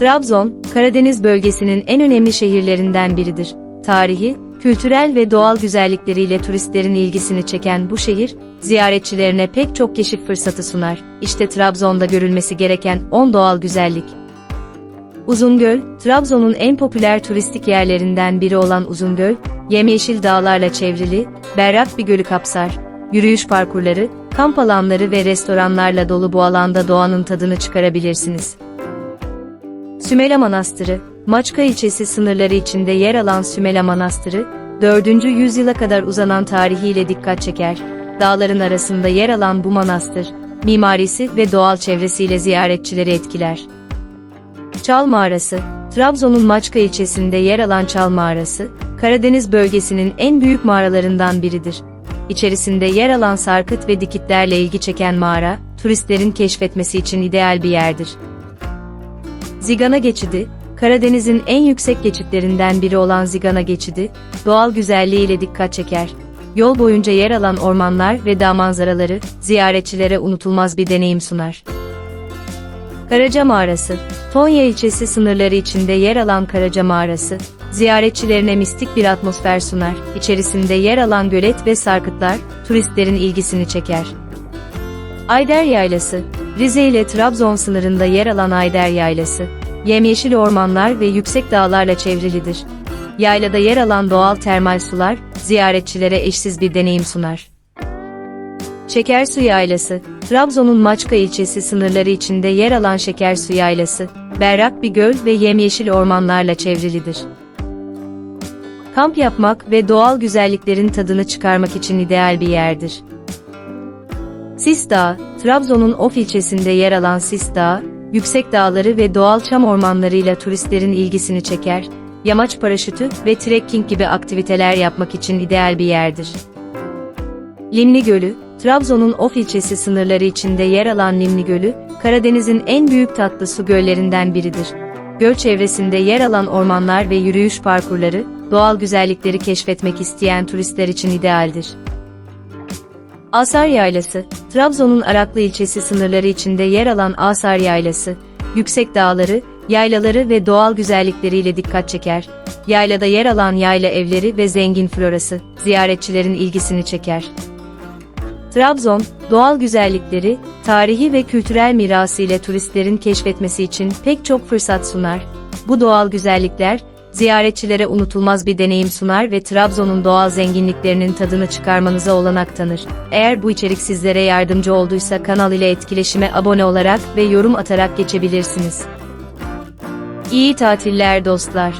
Trabzon, Karadeniz bölgesinin en önemli şehirlerinden biridir. Tarihi, kültürel ve doğal güzellikleriyle turistlerin ilgisini çeken bu şehir, ziyaretçilerine pek çok keşif fırsatı sunar. İşte Trabzon'da görülmesi gereken 10 doğal güzellik. Uzungöl, Trabzon'un en popüler turistik yerlerinden biri olan Uzungöl, yemyeşil dağlarla çevrili, berrak bir gölü kapsar. Yürüyüş parkurları, kamp alanları ve restoranlarla dolu bu alanda doğanın tadını çıkarabilirsiniz. Sümela Manastırı, Maçka ilçesi sınırları içinde yer alan Sümela Manastırı, 4. yüzyıla kadar uzanan tarihiyle dikkat çeker. Dağların arasında yer alan bu manastır, mimarisi ve doğal çevresiyle ziyaretçileri etkiler. Çal Mağarası, Trabzon'un Maçka ilçesinde yer alan Çal Mağarası, Karadeniz bölgesinin en büyük mağaralarından biridir. İçerisinde yer alan sarkıt ve dikitlerle ilgi çeken mağara, turistlerin keşfetmesi için ideal bir yerdir. Zigana Geçidi, Karadeniz'in en yüksek geçitlerinden biri olan Zigana Geçidi, doğal güzelliğiyle dikkat çeker. Yol boyunca yer alan ormanlar ve dağ manzaraları, ziyaretçilere unutulmaz bir deneyim sunar. Karaca Mağarası, Tonya ilçesi sınırları içinde yer alan Karaca Mağarası, ziyaretçilerine mistik bir atmosfer sunar. İçerisinde yer alan gölet ve sarkıtlar, turistlerin ilgisini çeker. Ayder Yaylası, Rize ile Trabzon sınırında yer alan Ayder Yaylası, yemyeşil ormanlar ve yüksek dağlarla çevrilidir. Yaylada yer alan doğal termal sular, ziyaretçilere eşsiz bir deneyim sunar. Şekersu Yaylası, Trabzon'un Maçka ilçesi sınırları içinde yer alan Şekersu Yaylası, berrak bir göl ve yemyeşil ormanlarla çevrilidir. Kamp yapmak ve doğal güzelliklerin tadını çıkarmak için ideal bir yerdir. Sis Dağı, Trabzon'un Of ilçesinde yer alan Sis Dağı, yüksek dağları ve doğal çam ormanlarıyla turistlerin ilgisini çeker, yamaç paraşütü ve trekking gibi aktiviteler yapmak için ideal bir yerdir. Limni Gölü, Trabzon'un Of ilçesi sınırları içinde yer alan Limni Gölü, Karadeniz'in en büyük tatlı su göllerinden biridir. Göl çevresinde yer alan ormanlar ve yürüyüş parkurları, doğal güzellikleri keşfetmek isteyen turistler için idealdir. Asar Yaylası, Trabzon'un Araklı ilçesi sınırları içinde yer alan Asar Yaylası, yüksek dağları, yaylaları ve doğal güzellikleriyle dikkat çeker. Yaylada yer alan yayla evleri ve zengin florası, ziyaretçilerin ilgisini çeker. Trabzon, doğal güzellikleri, tarihi ve kültürel mirası ile turistlerin keşfetmesi için pek çok fırsat sunar. Bu doğal güzellikler, ziyaretçilere unutulmaz bir deneyim sunar ve Trabzon'un doğal zenginliklerinin tadını çıkarmanıza olanak tanır. Eğer bu içerik sizlere yardımcı olduysa kanal ile etkileşime abone olarak ve yorum atarak geçebilirsiniz. İyi tatiller dostlar.